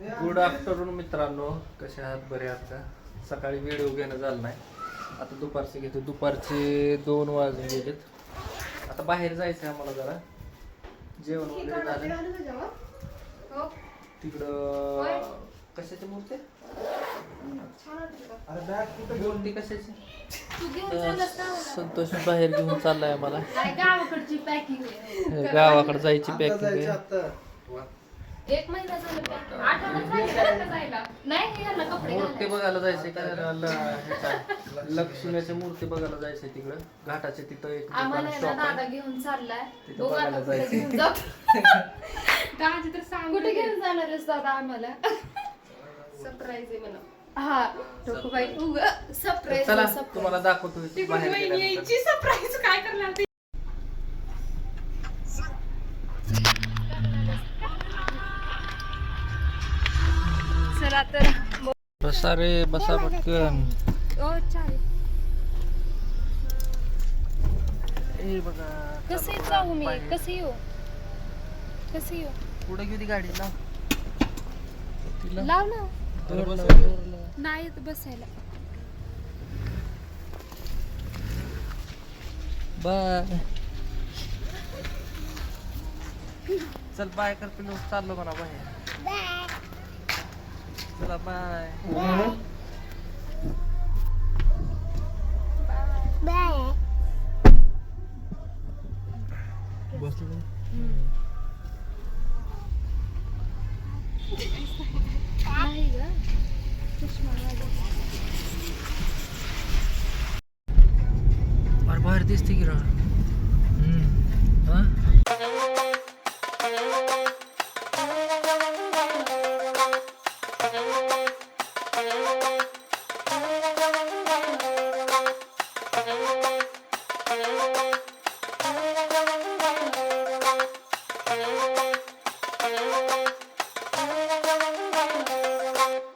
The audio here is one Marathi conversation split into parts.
गुड आफ्टरनून मित्रांनो. कसे आहात? बरे आहात का? सकाळी व्हिडिओ घेणं झालं नाही. आता दुपारचे घेतो. दुपारचे दोन वाजून गेलेत. आता बाहेर जायचं आहे आम्हाला जरा. जेवण वगैरे झालं. तिकडं कशाची मूर्ती? अरे बॅग कुठं घेऊन ती कशाची? संतोष बाहेर घेऊन चाललाय आम्हाला. गावाकडची पॅकिंग गावाकडे जायची पॅकिंग आहे. एक महिना झाला जायला. नाही यांना कपडे मूर्ती घालायचे. बघायला जायचंय का? लक्ष्मीच्या मूर्ती बघायला जायचंय तिकडं. घाटाच्या तिथं एक आम्हाला दुकान आहे. ना शॉप दादा आहे घेऊन चाललाय. तिथं बघू आता बघायला कुठे. घेऊन जातो दाजी तर सांग कुठे घेऊन जाणार आहेस दादा आम्हाला? सरप्राईज आहे मला हा टोकूबाई उग सरप्राईज चला तुम्हाला दाखवतो बाहेर गेल्यानंतर. यायची सरप्राईज काय करणार ते? तर बसा रे बसा पटकन. ओ चालेल. ए बघा कसे जाऊ मी. कसे येऊ? कसे येऊ? पुढे घेऊ ती गाडी लाव. लाव ना. नाही बसायला. बाय. चल बाय कर पिलू चाललो म्हणा बाहेर. चला बाय बसलो नाही ग चष्मा माझा. बाहेर बाहेर दिसते की राव बघू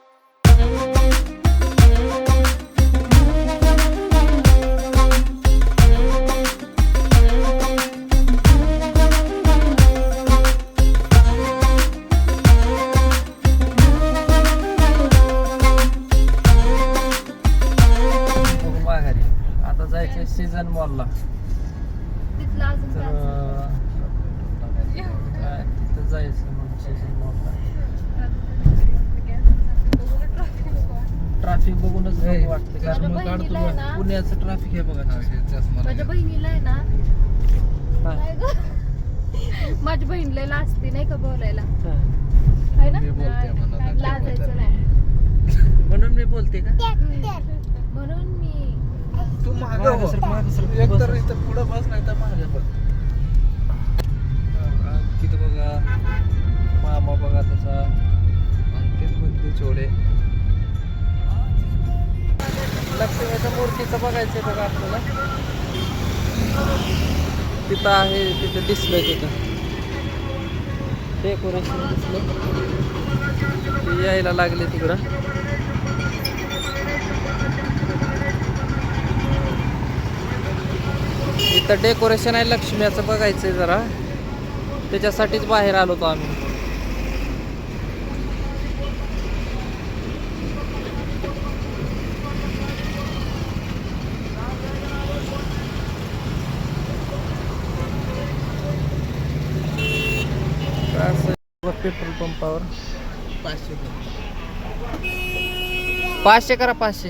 वाटतं. कारण मग माझ्या बहिणीला आहे ना- पुण्याचं ट्रॅफिक आहे बघा माझ्या बहिणीला आहे ना हा. काय ग? माझ्या बहिणीला लाजते नाही का बोलायला? हा. है ना? मी बोलते म्हणा, लाजायचं नाही. म्हणून मी बोलते का? म्हणून मी तू मागं मागं सर, मागं सर, एक तर बस. इथं पुढं बस नाही तर मागे बस. तिथं बघा मामा बघा त्याचा अंकित बुंदी चोडे लक्ष्मीच्या मूर्तीचं बघायचं आहे बघा आपल्याला. तिथं आहे तिथं दिसलं तिथं. डेकोरेशन दिसलं. यायला लागले तिकडं. इथं डेकोरेशन आहे लक्ष्म्याचं आहे जरा. त्याच्यासाठीच बाहेर आलो होतो आम्ही असं पेट्रोल पंपावर पाचशे पाचशे करा पाचशे.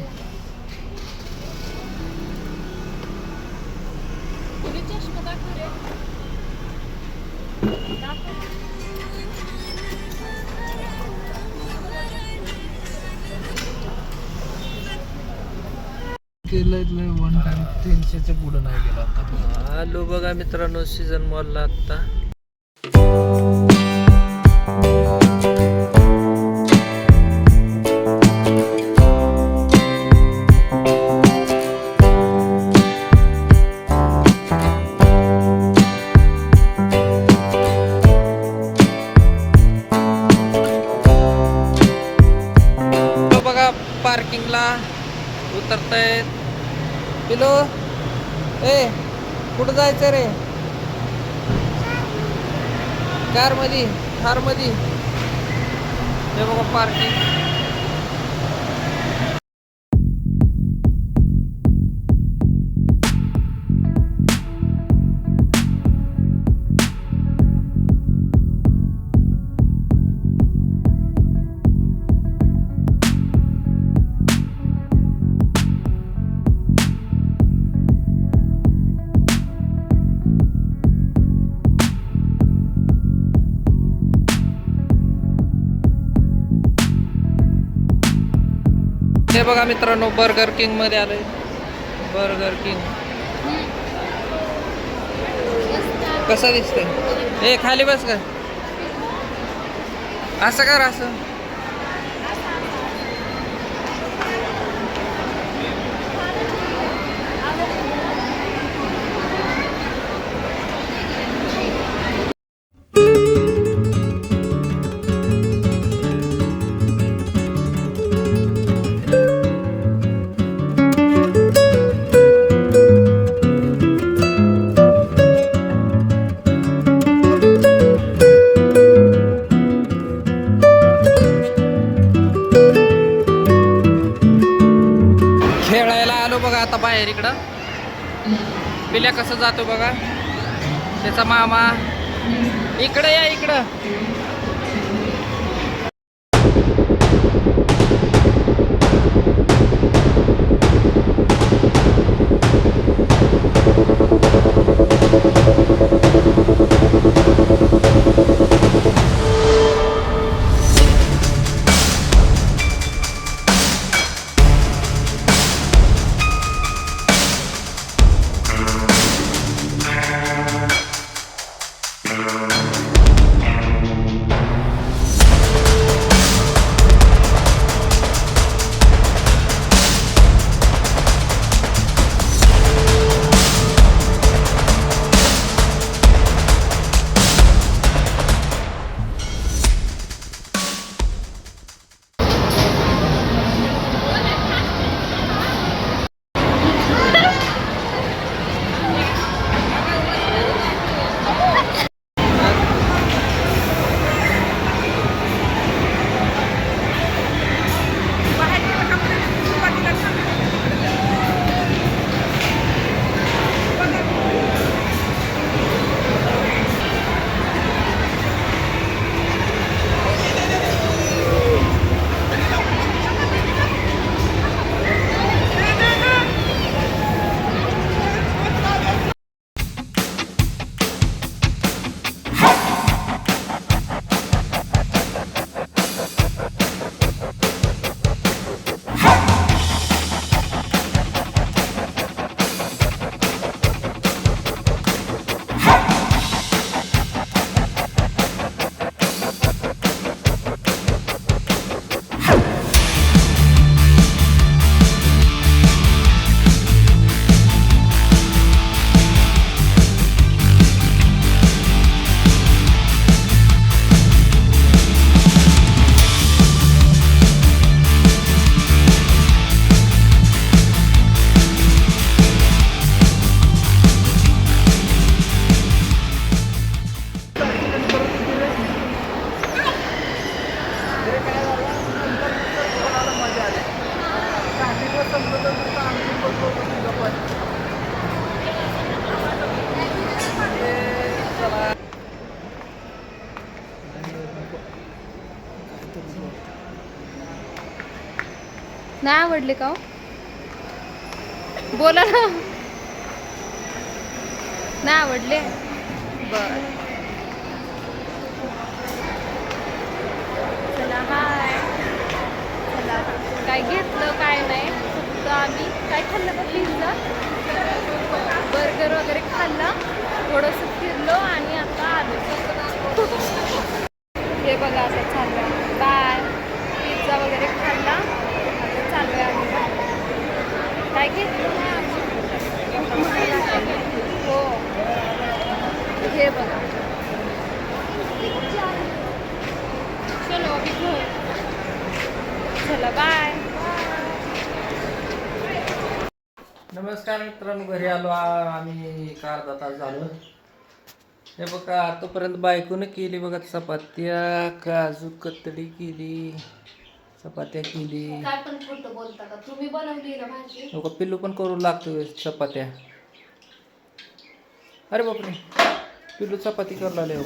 केलं वन टाइम तीनशेच्या पुढं नाही गेला आता. आलो बघा मित्रांनो सीझन मॉलला आता. बघा पार्किंगला उतरतायत पिलो ए कुठं जायचं रे? कारमध्ये थारमध्ये हे बघा पार्किंग हे बघा मित्रांनो बर्गर किंगमध्ये आलोय. बर्गर किंग कसं दिसतंय? हे खाली बस का असं कर असं. बाहेर इकडं पिल्या कसं जातो बघा. त्याचा मामा. इकडं या इकडं. नाही आवडले का हो? बोला ना. नाही आवडले? बर. चला हाय चला. काय घेतलं काय नाही. फक्त आम्ही काय खाल्लं का पिझ्झा बर्गर वगैरे खाल्ला. थोडंसं फिरलो आणि आता आलो. हे बघा असं चाललं बाय पिझ्झा वगैरे खाल्ला आता चालू आहे आम्ही काय हो. हे बघा. चलो चला बाय नमस्कार मित्रांनो घरी आलो आ- आम्ही एक अर्धा तास झालो. हे बघा तोपर्यंत बायकोनं केली बघा चपात्या काजू कतडी केली. चपात्या केली. काय पण खोटं बोलता का? तुम्ही बनवली ना भाजी? हो का पिल्लू पण करू लागतो चपात्या. अरे बापरे पिल्लू चपाती करू लागले हो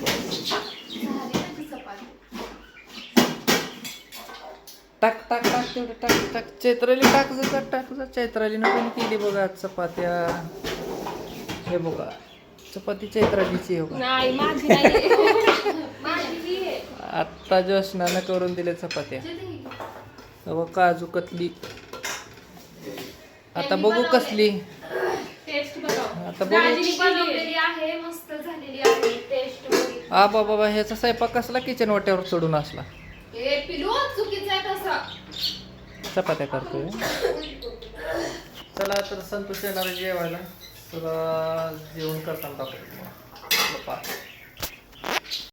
टाक टाक टाक तेवढे टाक टाक. चैत्राली टाक जर टाक जर. चैत्रालीनं पण केली बघा चपात्या. हे बघा चपाती चैत्रालीची हो का नाही माझी नाही माझी ही आहे आत्ता जोशनानं करून दिले चपात्या. बघ काजू कतली. आता बघू कसली. टेस्ट आता बघू. दाजीने बनवलेली आहे मस्त झालेली आहे टेस्टमध्ये आ बाबा ह्याचा स्वयंपाक कसला किचन वाट्यावर चढून असला? हे पिलू चुकीचा आहे तसा. चपात्या करतोय. चला तर संतोष येणार आहे जेवायला. तर जेवण करताना दाखवतो